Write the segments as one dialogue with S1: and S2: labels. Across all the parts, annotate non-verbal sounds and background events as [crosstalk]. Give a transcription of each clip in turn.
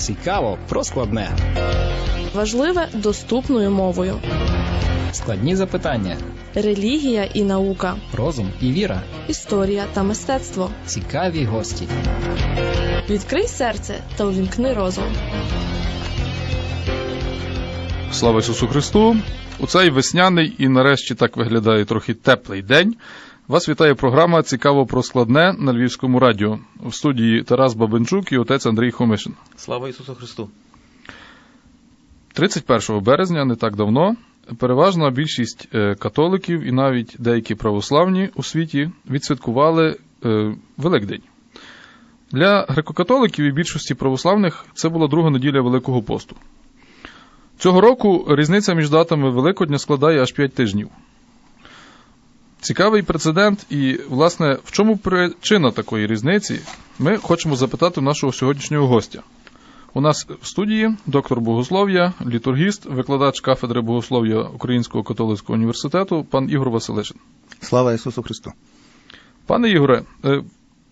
S1: Цікаво про складне.
S2: Важливе доступною мовою.
S1: Складні запитання.
S2: Релігія і наука,
S1: Розум і віра.
S2: історія та мистецтво.
S1: Цікаві гості.
S2: Відкрий серце та увімкни розум.
S3: Слава Ісусу Христу! У цей весняний і нарешті так виглядає трохи теплий день. Вас вітає програма Цікаво про складне на Львівському радіо. В студії Тарас Бабенчук і отець Андрій Хомишин.
S4: Слава Ісусу Христу!
S3: 31 березня, не так давно, переважна більшість е, католиків і навіть деякі православні у світі відсвяткували е, Великдень. Для греко-католиків і більшості православних це була друга неділя Великого посту. Цього року різниця між датами Великодня складає аж 5 тижнів. Цікавий прецедент, і, власне, в чому причина такої різниці, ми хочемо запитати нашого сьогоднішнього гостя. У нас в студії доктор богослов'я, літургіст, викладач кафедри богослов'я Українського католицького університету, пан Ігор Василишин.
S5: Слава Ісусу Христу!
S3: Пане Ігоре, е,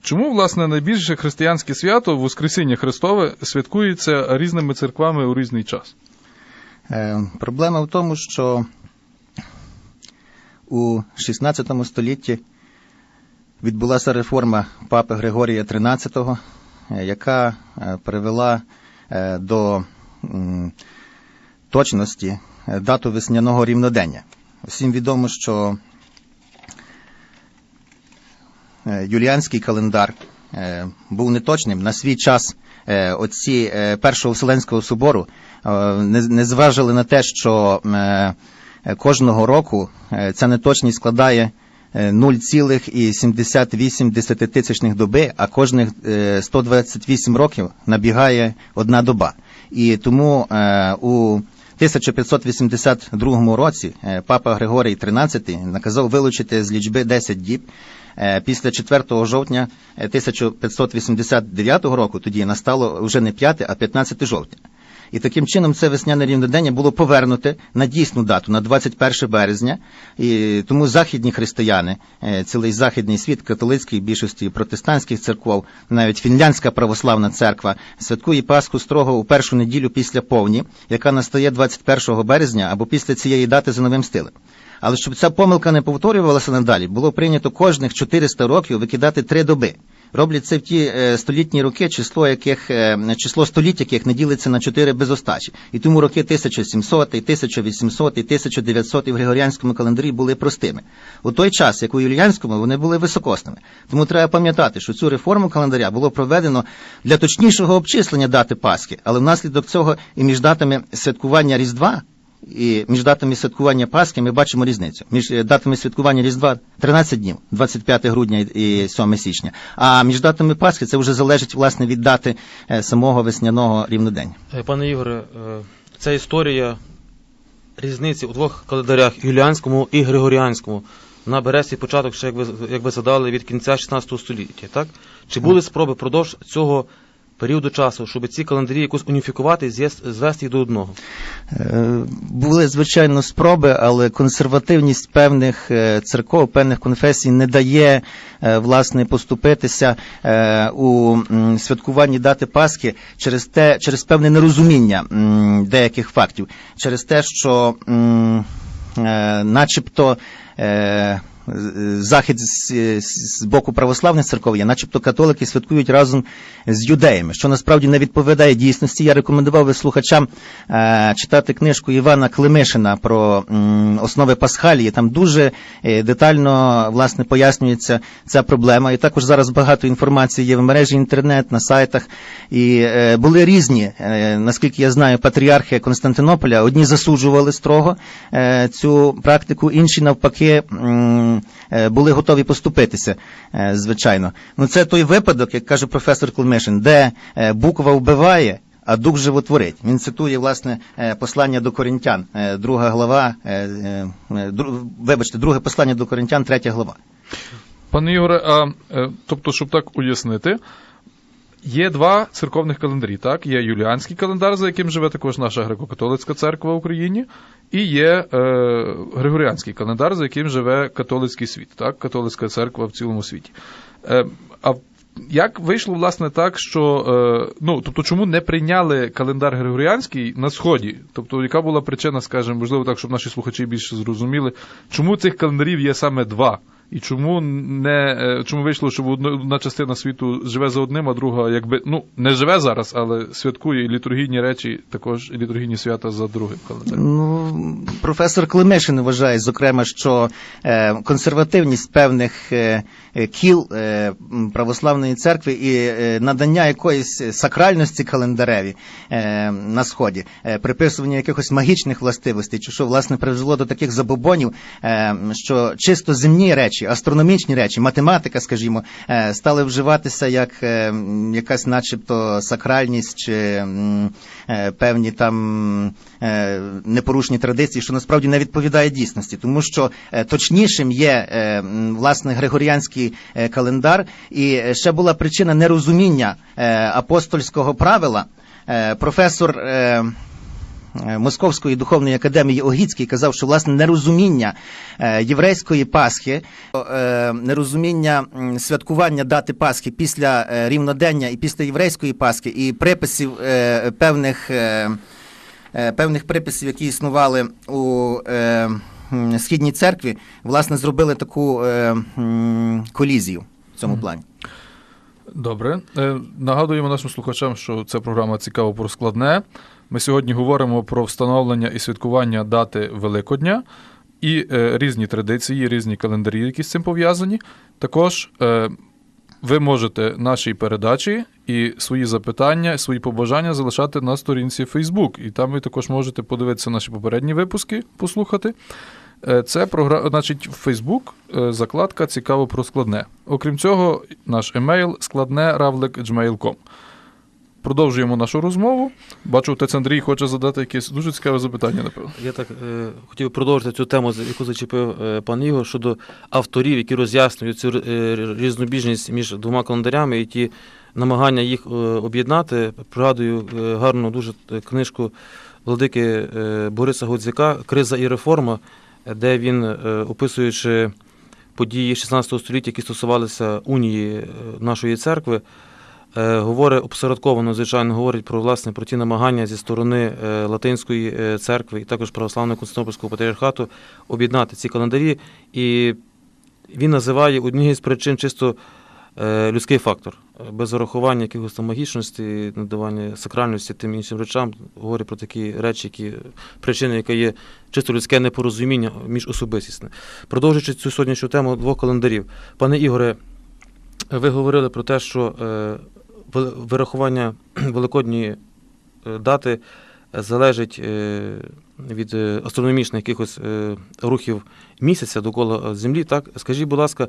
S3: чому, власне, найбільше християнське свято Воскресіння Христове святкується різними церквами у різний час?
S5: Е, проблема в тому, що у 16 столітті відбулася реформа папи Григорія XIII, е, яка е, привела е, до точності дату весняного рівнодення. Всім відомо, що юліанський календар був неточним. На свій час отці Першого Вселенського собору не, зважили на те, що кожного року е, ця неточність складає е, 0,78 доби, а кожних е, 128 років набігає одна доба. І тому е, у 1582 році е, папа Григорій XIII наказав вилучити з лічби 10 діб. Е, Після 4 жовтня е, 1589 року тоді настало вже не 5, а 15 жовтня. І таким чином це весняне рівнодення було повернуте на дійсну дату, на 21 березня. І тому західні християни, е, цілий західний світ, католицький більшості протестантських церков, навіть фінляндська православна церква, святкує Пасху строго у першу неділю після повні, яка настає 21 березня або після цієї дати за новим стилем. Але щоб ця помилка не повторювалася надалі, було прийнято кожних 400 років викидати три доби. Роблять це в ті е, столітні роки, число яких е, число століть, яких не ділиться на 4 без остачі. І тому роки 1700, 1800 і 1900 і в Григоріанському календарі були простими. У той час, як у Юліанському, вони були високосними. Тому треба пам'ятати, що цю реформу календаря було проведено для точнішого обчислення дати Пасхи, але внаслідок цього і між датами святкування Різдва і між датами святкування Пасхи ми бачимо різницю. Між е, датами святкування Різдва 13 днів, 25 грудня і 7 січня. А між датами Пасхи це вже залежить власне від дати е, самого весняного рівнодення.
S4: Е, Пане Ігоре, ця історія різниці у двох календарях Юліанському і Григоріанському вона бере свій початок, ще як ви, як ви задали, від кінця 16 століття, так? Чи були спроби впродовж цього періоду часу, щоб ці календарі якось уніфікувати і звести їх до одного?
S5: Е, Були звичайно спроби, але консервативність певних е, церков, певних конфесій не дає е, власне поступитися у святкуванні дати Пасхи через те, через певне нерозуміння деяких фактів, через те, що начебто. Е, з- Захід з, боку православних церков є, начебто католики святкують разом з юдеями, що насправді не відповідає дійсності. Я рекомендував би слухачам е, читати книжку Івана Климишина про основи Пасхалії. Там дуже е, детально власне пояснюється ця проблема. І також зараз багато інформації є в мережі інтернет, на сайтах. І були різні, наскільки я знаю, патріархи Константинополя. Одні засуджували строго цю практику, інші навпаки. Е, Були готові поступитися, е, звичайно. Ну це той випадок, як каже професор Климишин, де е, буква вбиває, а дух животворить. Він цитує власне послання до коринтян, е, друга глава, вибачте, друге послання до корінтян, третя глава.
S3: Пане Ігоре, а тобто, щоб так уяснити, є два церковних календарі. Так, є юліанський календар, за яким живе також наша греко-католицька церква в Україні, і є е, Григоріанський календар, за яким живе католицький світ, так, католицька церква в цілому світі. Е, а як вийшло, власне, так, що. Е, ну, тобто, чому не прийняли календар Григоріанський на Сході? Тобто, яка була причина, скажімо, можливо, так, щоб наші слухачі більше зрозуміли, чому цих календарів є саме два? І чому не е, чому вийшло, що одна, частина світу живе за одним, а друга якби ну не живе зараз, але святкує і літургійні речі, також і літургійні свята за другим календарем.
S5: Ну, професор Климишин вважає, зокрема, що е, консервативність певних е, кіл православної церкви і надання якоїсь сакральності календареві на сході, приписування якихось магічних властивостей, чи що власне призвело до таких забобонів, що чисто земні речі, астрономічні речі, математика, скажімо, е, стали вживатися як е, якась, начебто, сакральність чи е, певні там непорушні традиції, що насправді не відповідає дійсності, тому що точнішим є власне григоріанський календар, і ще була причина нерозуміння апостольського правила. Професор Московської духовної академії Огіцький казав, що власне нерозуміння е, єврейської Пасхи, е, нерозуміння святкування дати Пасхи після е, рівнодення і після єврейської Пасхи, і приписів е, певних, е, е, певних приписів, які існували у е, східній церкві, власне, зробили таку е, колізію в цьому плані.
S3: Добре. Е, Нагадуємо нашим слухачам, що це програма цікаво про складне. Ми сьогодні говоримо про встановлення і святкування дати Великодня і е, різні традиції, різні календарі, які з цим пов'язані. Також е, ви можете нашій передачі і свої запитання, свої побажання залишати на сторінці Facebook. І там ви також можете подивитися наші попередні випуски, послухати. Е, Це програ... значить, в Facebook е, закладка Цікаво про складне. Окрім цього, наш емейл складне равлик.gmail.com. Продовжуємо нашу розмову. Бачу, отець Андрій хоче задати якесь дуже цікаве запитання, напевно.
S4: Я так е, хотів продовжити цю тему, яку зачепив е, пан Ігор, щодо авторів, які роз'яснюють цю е, різнобіжність між двома календарями і ті намагання їх е, об'єднати. Пригадую гарну дуже книжку владики Бориса Гудзяка Криза і реформа, де він, е, описуючи події 16 століття, які стосувалися унії е, нашої церкви, е, говорить обсередковано, звичайно, говорить про власне про ті намагання зі сторони Латинської церкви і також православного Константинопольського патріархату об'єднати ці календарі. І він називає однією з причин чисто людський фактор, без урахування якихось там магічності, надавання сакральності тим іншим речам, говорить про такі речі, які причини, яка є чисто людське непорозуміння між особистісне. Продовжуючи цю сьогоднішню тему двох календарів, пане Ігоре, ви говорили про те, що е, вирахування [clears throat] великодньої е, дати залежить е, від астрономічних якихось рухів місяця довкола Землі. Так, скажіть, будь ласка,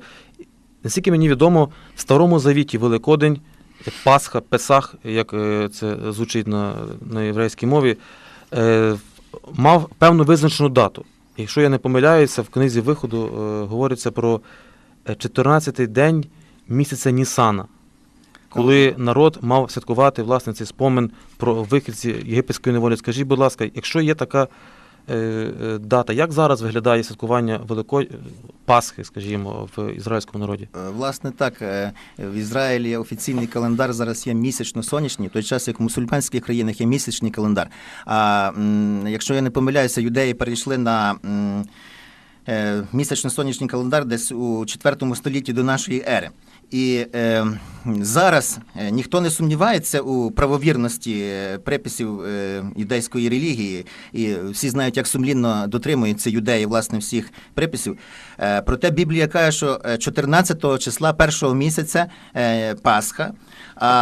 S4: наскільки мені відомо, в Старому Завіті Великодень, як Пасха, Песах, як е, це звучить на, на єврейській мові, е, мав певну визначену дату. Якщо я не помиляюся, в книзі виходу е, говориться про е, 14-й день місяця Нісана, коли народ мав святкувати власне цей спомин про вихід з єгипетської неволі. Скажіть, будь ласка, якщо є така дата, як зараз виглядає святкування Великої Пасхи, скажімо, в ізраїльському народі?
S5: Е, Власне, так, е, в Ізраїлі офіційний календар зараз є місячно-сонячний, в той час, як в мусульманських країнах є місячний календар. А якщо я не помиляюся, юдеї перейшли на е, місячно-сонячний календар десь у 4 столітті до нашої ери. І е, зараз е, ніхто не сумнівається у правовірності е, приписів е, юдейської релігії, і всі знають, як сумлінно дотримуються юдеї власне всіх приписів. Проте Біблія каже, що е, 14 числа першого місяця е, Пасха.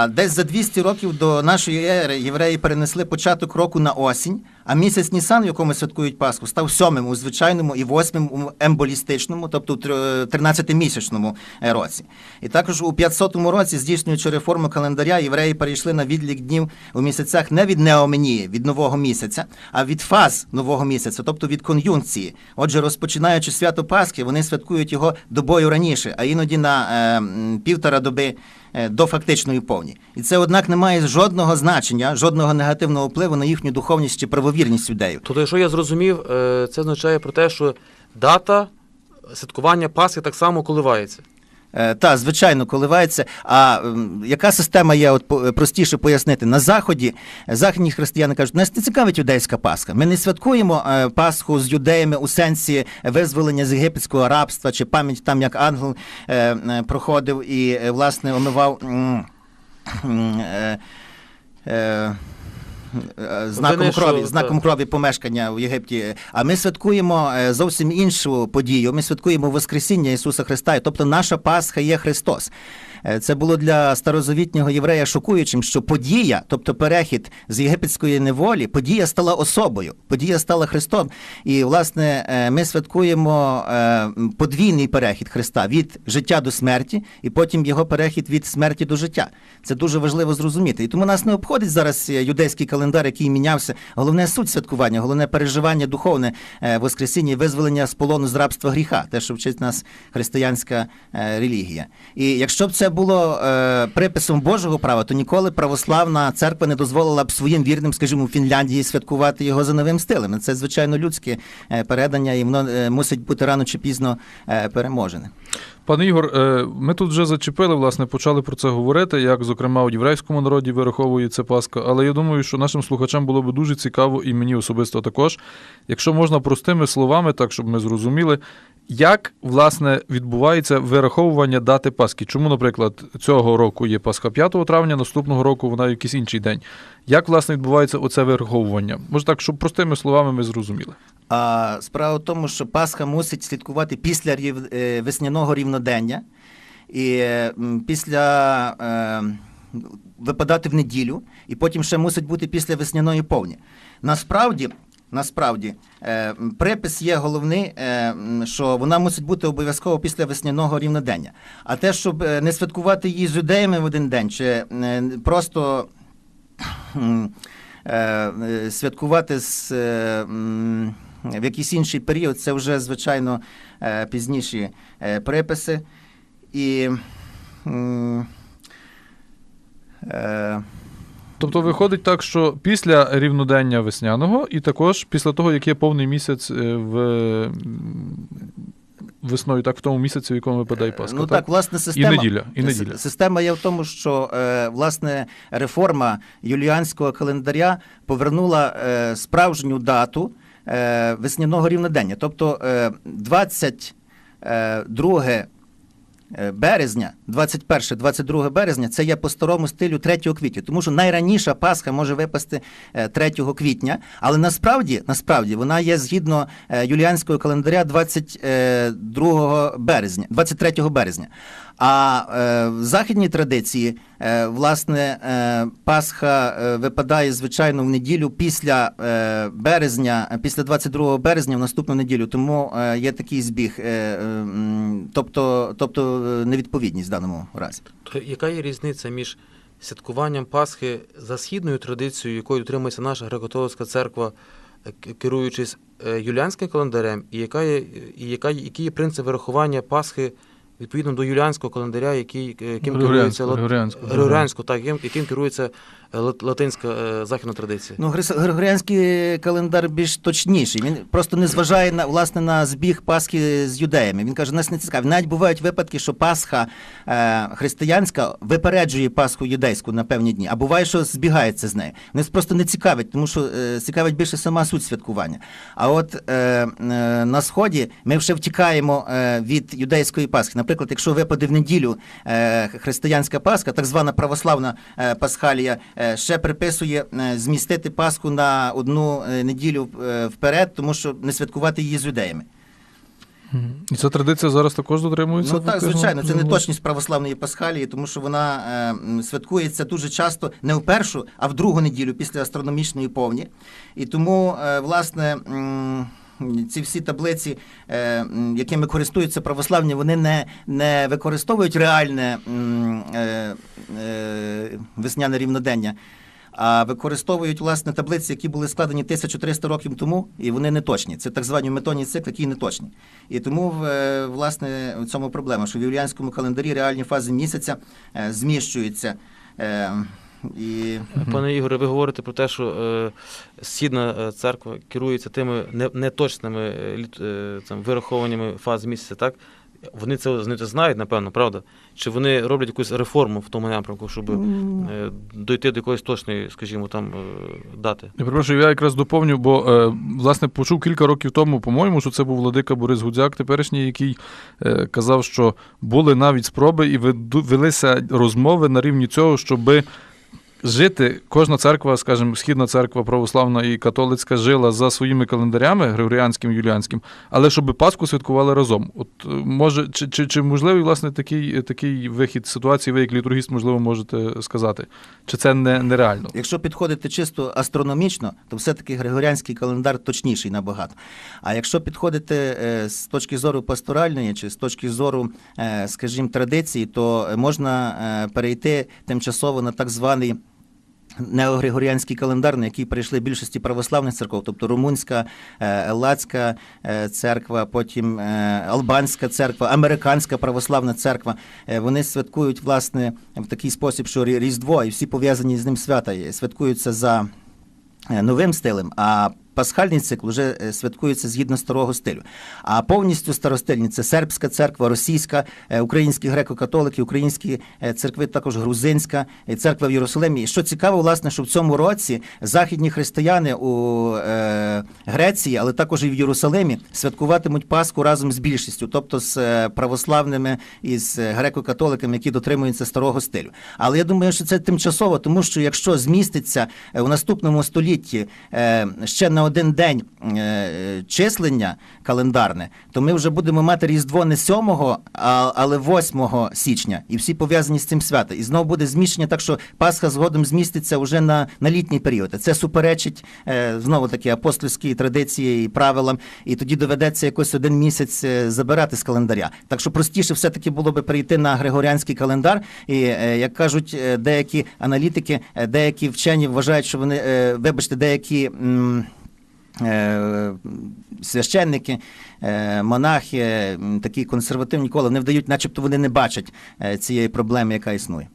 S5: Десь за 200 років до нашої ери євреї перенесли початок року на осінь, а місяць Нісан, в якому святкують Пасху, став сьомим у звичайному і восьмим у емболістичному, тобто у 13-місячному е, році. І також у 500 році, здійснюючи реформу календаря, євреї перейшли на відлік днів у місяцях не від неоменії, від нового місяця, а від фаз нового місяця, тобто від кон'юнкції. Отже, розпочинаючи свято Пасхи, вони святкують його добою раніше, а іноді на е, півтора доби до фактичної повні. І це, однак, не має жодного значення, жодного негативного впливу на їхню духовність чи правовірність людей.
S4: Тобто, якщо я зрозумів, е, це означає про те, що дата святкування Пасхи так само коливається.
S5: Е, Та, звичайно, коливається. А яка система є, от простіше пояснити? На Заході е, західні християни кажуть, нас не цікавить юдейська Пасха. Ми не святкуємо е, Пасху з юдеями у сенсі визволення з єгипетського рабства чи пам'ять там, як ангел е, е, проходив і, е, власне, омивав. Е, Знаком крові, знаком крові помешкання в Єгипті. А ми святкуємо е, зовсім іншу подію. Ми святкуємо Воскресіння Ісуса Христа. Тобто наша Пасха є Христос. Е, Це було для старозавітнього єврея шокуючим, що подія, тобто перехід з єгипетської неволі, подія стала особою, подія стала Христом. І, власне, ми святкуємо подвійний перехід Христа від життя до смерті, і потім його перехід від смерті до життя. Це дуже важливо зрозуміти. І тому нас не обходить зараз юдейський календар, який мінявся. Головне суть святкування, головне переживання духовне е, Воскресіння визволення з полону з рабства гріха, те, що вчить нас християнська е, релігія. І якщо б це було е, приписом Божого права, то ніколи православна церква не дозволила б своїм вірним, скажімо, у Фінляндії святкувати його за новим стилем. Це звичайно людське передання, і воно мусить бути рано чи пізно переможене.
S3: Пане Ігор, е, ми тут вже зачепили, власне, почали про це говорити, як, зокрема, у єврейському народі вираховується Пасха. Але я думаю, що нашим слухачам було б дуже цікаво, і мені особисто також, якщо можна простими словами, так щоб ми зрозуміли, як власне відбувається вираховування дати Пасхи. Чому, наприклад, цього року є Пасха 5 травня, наступного року вона якийсь інший день. Як власне відбувається оце вираховування? Може так, щоб простими словами ми зрозуміли.
S5: А справа в тому, що Пасха мусить слідкувати після рів... е, весняного рівнодення і після е, випадати в неділю, і потім ще мусить бути після весняної повні. Насправді. Насправді, е, припис є головний, е, що вона мусить бути обов'язково після весняного рівнодення. А те, щоб не святкувати її з юдеями в один день, чи просто святкувати з, е, в якийсь інший період, це вже, звичайно, е, пізніші е, приписи. І е,
S3: Тобто виходить так, що після рівнодення весняного, і також після того, як є повний місяць е, в весною, так в тому місяці, в якому випадає Пасха.
S5: Ну так, власне, система,
S3: неділя, і неділя.
S5: система є в тому, що е, власне реформа юліанського календаря повернула е, справжню дату е, весняного рівнодення. Тобто е, 22 е, березня, 21-22 березня, це є по старому стилю 3 квітня, тому що найраніша Пасха може випасти е, 3 квітня, але насправді, насправді вона є згідно е, юліанського календаря 22 березня, 23 березня. А е, в західній традиції, е, власне, е, Пасха е, випадає, звичайно, в неділю після е, березня, після 22 березня в наступну неділю. Тому е, є такий збіг, е, е, тобто, тобто е, невідповідність в даному разі.
S4: То яка є різниця між святкуванням Пасхи за східною традицією, якою дотримується наша греко-католицька церква, е, керуючись юліанським календарем, і яка є, і яка, який є принцип вирахування Пасхи відповідно до юліанського календаря, який, Ким яким керується
S3: Григоріанського,
S4: лат- так, яким, яким керується е, латинська е, західна традиція.
S5: Ну, Григоріанський календар більш точніший. Він просто не зважає на власне на збіг Пасхи з юдеями. Він каже, нас не цікавить. Навіть бувають випадки, що Пасха е, християнська випереджує Пасху юдейську на певні дні, а буває, що збігається з нею. Нас просто не цікавить, тому що е, цікавить більше сама суть святкування. А от е, е, на сході ми вже втікаємо е, від юдейської Пасхи. Наприклад, якщо випаде в неділю е, християнська Пасха, так звана православна е, Пасхалія, е, ще приписує е, змістити Пасху на одну е, неділю е, вперед, тому що не святкувати її з юдеями.
S3: І ця традиція зараз також дотримується?
S5: Ну так, звичайно, це не точність православної Пасхалії, тому що вона е, святкується дуже часто не в першу, а в другу неділю після астрономічної повні. І тому, е, власне. м, Ці всі таблиці, е, якими користуються православні, вони не, не використовують реальне е, е, весняне рівнодення, а використовують власне таблиці, які були складені 1300 років тому, і вони не точні. Це так звані метонні цикли, які не точні. І тому власне в цьому проблема, що в юліанському календарі реальні фази місяця зміщуються. І
S4: Пане Ігоре, ви говорите про те, що е, східна е, церква керується тими неточними е, літ- е, там, вираховуваннями фаз місяця, так? вони це, вони це знають, напевно, правда? Чи вони роблять якусь реформу в тому напрямку, щоб е, дойти до якоїсь точної, скажімо, там е, дати?
S3: Я перепрошую, я якраз доповню, бо е, власне почув кілька років тому, по-моєму, що це був владика Борис Гудзяк, теперішній, який е, казав, що були навіть спроби і веду- велися розмови на рівні цього, щоби жити, кожна церква, скажімо, східна церква православна і католицька жила за своїми календарями, григоріанським, юліанським, але щоб Пасху святкували разом. От е, може, чи, чи, чи можливий власне такий, такий вихід ситуації, ви як літургіст, можливо, можете сказати? Чи це не, нереально?
S5: Якщо підходити чисто астрономічно, то все-таки григоріанський календар точніший набагато. А якщо підходити е, з точки зору пасторальної чи з точки зору, е, скажімо, традиції, то можна е, перейти тимчасово на так званий. Неогригоріанський календар, на який прийшли більшості православних церков, тобто Румунська, Елацька е, церква, потім е, Албанська церква, Американська православна церква. Е, Вони святкують власне в такий спосіб, що Різдво і всі пов'язані з ним свята святкуються за новим стилем, а пасхальний цикл вже е, святкується згідно старого стилю. А повністю старостильні це сербська церква, російська, е, українські греко-католики, українські е, церкви, також грузинська церква в Єрусалимі. І що цікаво, власне, що в цьому році західні християни у Греції, але також і в Єрусалимі святкуватимуть Пасху разом з більшістю, тобто з православними і з греко-католиками, які дотримуються старого стилю. Але я думаю, що це тимчасово, тому що якщо зміститься у наступному столітті ще на один день е, числення календарне, то ми вже будемо мати Різдво не 7, а, але 8 січня, і всі пов'язані з цим свята. І знову буде зміщення, так що Пасха згодом зміститься вже на, на літній період. Це суперечить е, знову таки апостольській традиції і правилам, і тоді доведеться якось один місяць е, забирати з календаря. Так що простіше все-таки було би перейти на григоріанський календар. І як кажуть деякі аналітики, деякі вчені вважають, що вони, вибачте, деякі. Е, Священники, е, монахи, такі консервативні кола, вони вдають, начебто вони не бачать е, цієї проблеми, яка існує.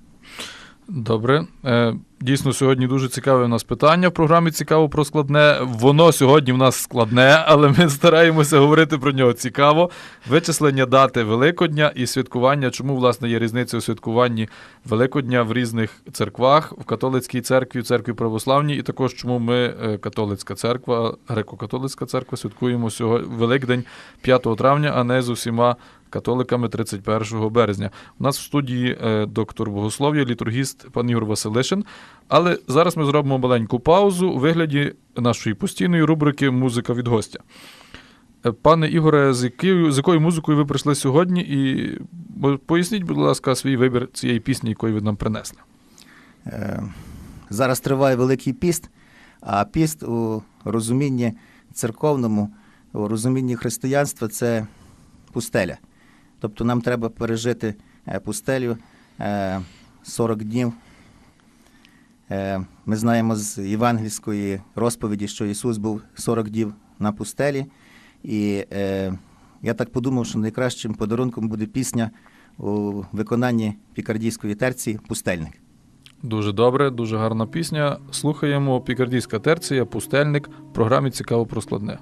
S3: Добре. Е, Дійсно, сьогодні дуже цікаве у нас питання в програмі Цікаво про складне. Воно сьогодні в нас складне, але ми стараємося говорити про нього цікаво. Вичислення дати Великодня і святкування. Чому, власне, є різниця у святкуванні Великодня в різних церквах, в католицькій церкві, в церкві православній, і також чому ми, е, католицька церква, греко-католицька церква, святкуємо сьогодні Великдень 5 травня, а не з усіма католиками 31 березня. У нас в студії е, доктор богослов'я, літургіст пан Ігор Василишин. Але зараз ми зробимо маленьку паузу у вигляді нашої постійної рубрики Музика від гостя. Е, Пане Ігоре, з якою, з якою музикою ви прийшли сьогодні? І поясніть, будь ласка, свій вибір цієї пісні, якої ви нам принесли.
S5: Е, Зараз триває Великий піст, а піст у розумінні церковному, у розумінні християнства це пустеля. Тобто нам треба пережити е, пустелю е, 40 днів. Е, Ми знаємо з євангельської розповіді, що Ісус був 40 днів на пустелі. І е, я так подумав, що найкращим подарунком буде пісня у виконанні пікардійської терції Пустельник.
S3: Дуже добре, дуже гарна пісня. Слухаємо Пікардійська терція, пустельник в програмі Цікаво про складне.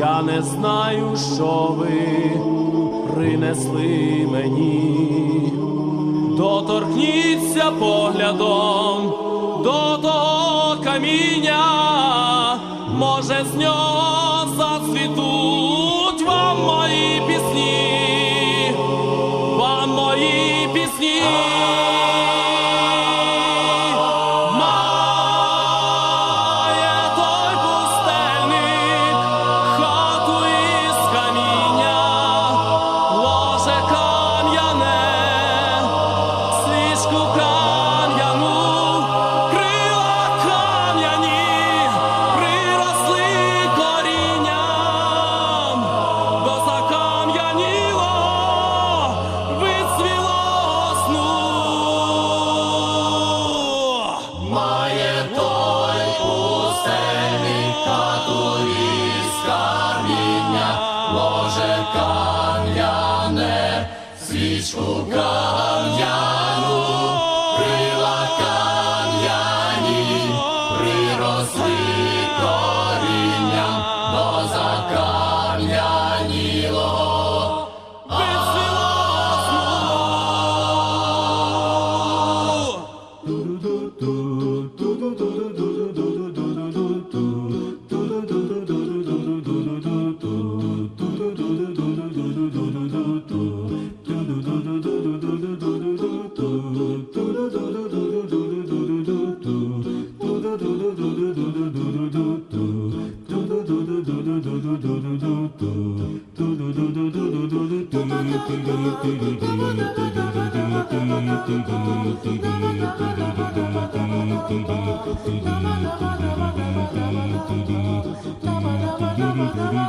S6: Я не знаю, що ви принесли мені. Доторкніться поглядом до того каміння, може з нього зацвітуть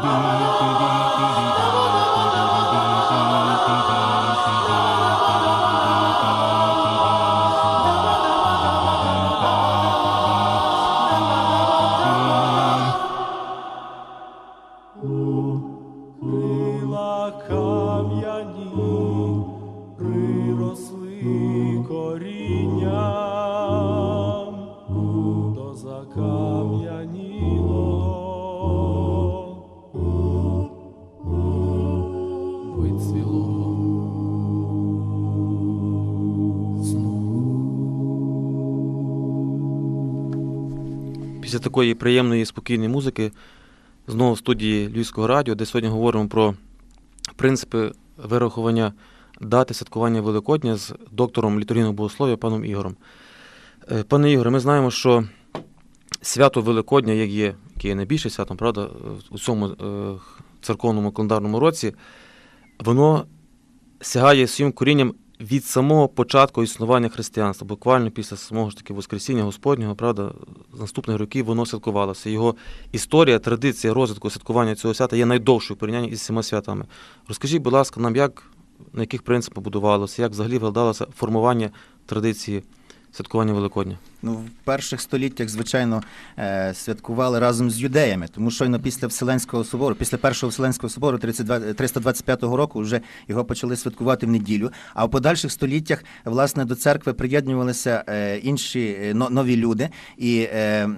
S4: Ah! Такої приємної спокійної музики знову в студії Львівського радіо, де сьогодні говоримо про принципи вирахування дати святкування Великодня з доктором літургійного богослов'я паном Ігорем. Е, Пане Ігоре, ми знаємо, що свято Великодня, як є, яке є найбільше святом, правда, у цьому е, церковному календарному році, воно сягає своїм корінням від самого початку існування християнства, буквально після самого ж таки Воскресіння Господнього, правда, з наступних років воно святкувалося. Його історія, традиція розвитку святкування цього свята є найдовшою в порівнянні із всіма святами. Розкажіть, будь ласка, нам, як на яких принципах будувалося, як взагалі виглядалося формування традиції святкування Великодня?
S5: Ну, в перших століттях, звичайно, е, святкували разом з юдеями, тому щойно після Вселенського собору, після першого Вселенського собору 32, 325 року вже його почали святкувати в неділю. А в подальших століттях власне до церкви приєднувалися е, інші е, но- нові люди, і е,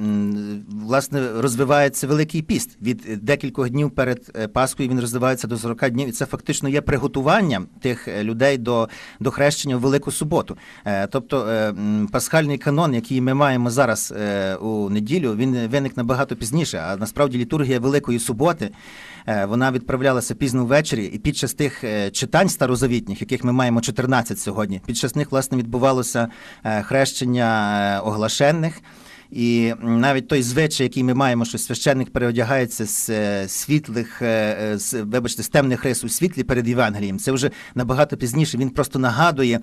S5: власне розвивається Великий піст. Від декількох днів перед е, Пасхою він розвивається до 40 днів, і це фактично є приготуванням тих е, людей до, до хрещення в Велику суботу. Е, Тобто е, пасхальний канон, який ми маємо зараз е, у неділю, він виник набагато пізніше. А насправді літургія Великої суботи е, вона відправлялася пізно ввечері, і під час тих е, читань старозавітніх, яких ми маємо 14 сьогодні, під час них власне відбувалося е, хрещення е, оглашенних. І навіть той звичай, який ми маємо, що священник переодягається з е, світлих, е, е, з, вибачте, з темних рис у світлі перед Євангелієм, це вже набагато пізніше. Він просто нагадує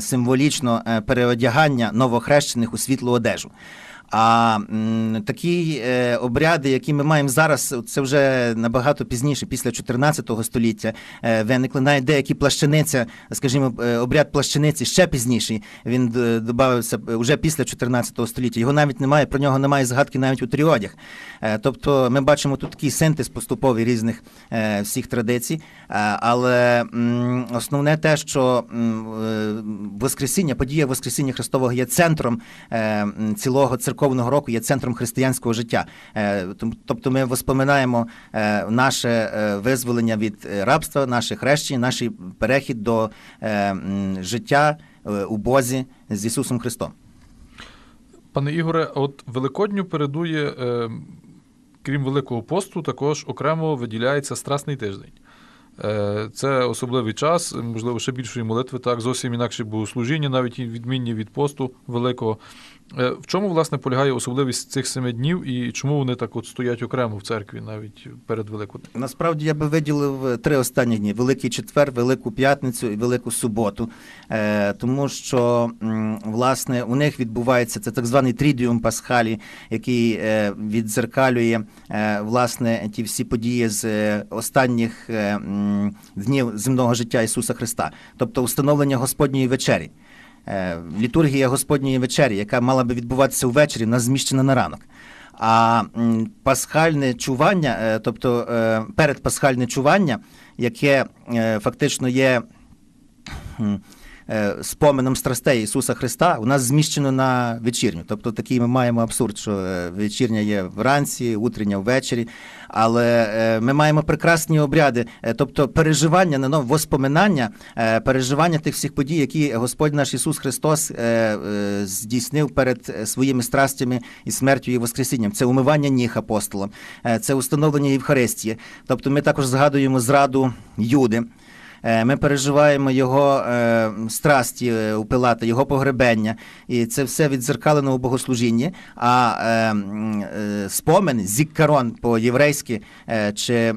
S5: символічно переодягання новохрещених у світлу одежу. А м, такі е, обряди, які ми маємо зараз, це вже набагато пізніше, після 14 століття, е, виникли навіть деякі плащаниця, скажімо, е, обряд плащаниці ще пізніший. Він д- додався вже після 14 століття. Його навіть немає, про нього немає згадки навіть у тріодях. Е, тобто ми бачимо тут такий синтез поступовий різних е, всіх традицій. Е, але м, основне те, що м, е, Воскресіння, подія Воскресіння Христового є центром е, цілого церковного року, є центром християнського життя. Е, тобто ми воспоминаємо е, наше е, визволення від рабства, наше хрещення, наш перехід до життя у Бозі з Ісусом Христом.
S3: Пане Ігоре, от Великодню передує, крім Великого посту, також окремо виділяється Страсний тиждень. Це особливий час, можливо, ще більшої молитви, так, зовсім інакше богослужіння, навіть відмінні від посту великого. Е, В чому, власне, полягає особливість цих семи днів і чому вони так от стоять окремо в церкві навіть перед Великоднем?
S5: Насправді я би виділив е, три останні дні: Великий четвер, Велику п'ятницю і Велику суботу. Е, тому що власне у них відбувається це так званий трідіум Пасхалі, який відзеркалює власне ті всі події з останніх днів земного життя Ісуса Христа, тобто установлення Господньої вечері. Е, Літургія Господньої вечері, яка мала би відбуватися увечері, вона зміщена на ранок. А пасхальне чування, е, тобто е, передпасхальне чування, яке фактично є споменом страстей Ісуса Христа, у нас зміщено на вечірню. Тобто такий ми маємо абсурд, що е, вечірня є вранці, утрення ввечері. Але е, ми маємо прекрасні обряди, е, тобто переживання на ново, воспоминання, е, переживання тих всіх подій, які Господь наш Ісус Христос е, е, здійснив перед е, своїми страстями і смертю і Воскресінням. Це умивання ніг апостолам, е, це установлення Євхаристії. Тобто ми також згадуємо зраду Юди. Е, Ми переживаємо його е, страсті е, у Пилата, його погребення, і це все відзеркалено у богослужінні. А е, зіккарон по-єврейськи чи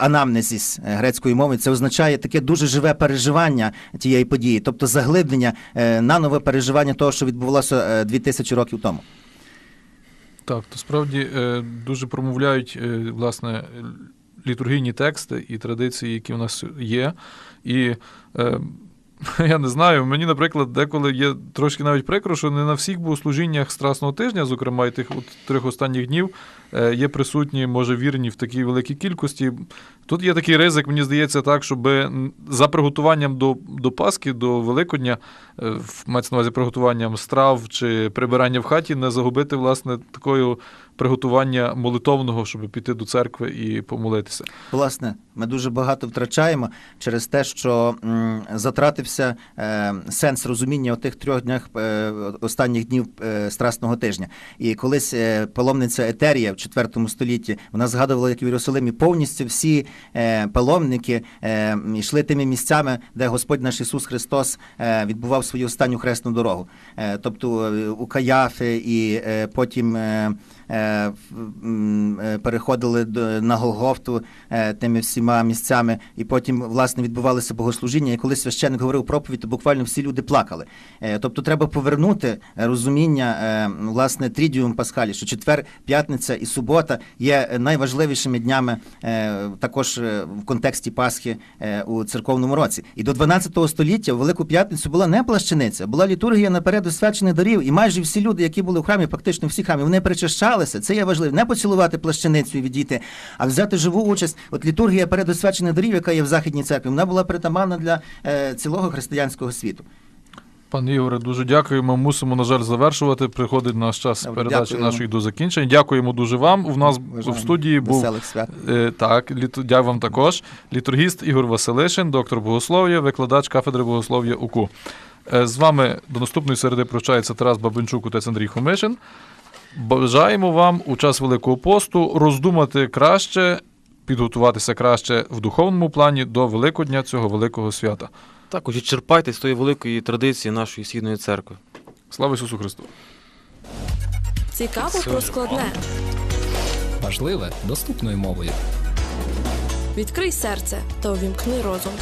S5: анамнезіс грецької мови, це означає таке дуже живе переживання тієї події, тобто заглиблення, е, нанове переживання того, що відбувалося е, 2000 років тому.
S3: Так, то справді дуже промовляють власне літургійні тексти і традиції, які в нас є. І е, [laughs] я не знаю, мені, наприклад, деколи є трошки навіть прикро, що не на всіх богослужіннях Страсного тижня, зокрема і тих от трьох останніх днів, е, є присутні, може, вірні в такій великій кількості. Тут є такий ризик, мені здається, так, щоб за приготуванням до, до Пасхи, до Великодня, е, мається на увазі приготуванням страв чи прибирання в хаті, не загубити, власне, такою приготування молитовного, щоб піти до церкви і помолитися.
S5: Власне, ми дуже багато втрачаємо через те, що затратився е, сенс розуміння тих трьох днях е, останніх днів е, страсного тижня. І колись паломниця Етерія в IV столітті вона згадувала, як в Єрусалимі повністю всі паломники йшли тими місцями, де Господь наш Ісус Христос відбував свою останню хресну дорогу. Тобто у Каяфи і потім. Е, е, переходили на Голгофту е, тими всіма місцями, і потім власне відбувалося богослужіння. І коли священник говорив проповідь, то буквально всі люди плакали. Тобто треба повернути розуміння власне трідіум Пасхалі, що четвер, п'ятниця і субота є найважливішими днями також в контексті Пасхи у церковному році. І до 12 століття в Велику П'ятницю була не плащаниця, була літургія наперед освячених дарів, і майже всі люди, які були в храмі, практично всі храмі, вони причащалися. Це є важливо. Не поцілувати плащаницю і відійти, а взяти живу участь. От літургія перед освячених дарів, яка є в Західній церкві, вона була притаманна для е, цілого християнського світу.
S3: Пане Ігоре, дуже дякуємо. Мусимо, на жаль, завершувати. Приходить наш час
S5: Добре,
S3: передачі
S5: дякуємо.
S3: нашої до закінчення. Дякуємо дуже вам. У нас в студії був
S5: свят.
S3: Е, Так, літу- дякую вам також. Літургіст Ігор Василишин, доктор богослов'я, викладач кафедри богослов'я УКУ. Е, З вами до наступної середи прощається Тарас Бабинчук, отець Андрій Хомишин. Бажаємо вам у час Великого посту роздумати краще, підготуватися краще в духовному плані до Великодня цього великого свята.
S4: Також і черпайте з тої великої традиції нашої східної церкви.
S3: Слава Ісусу Христу!
S2: Цікаво про складне.
S1: Важливе доступною мовою.
S2: Відкрий серце та увімкни розум.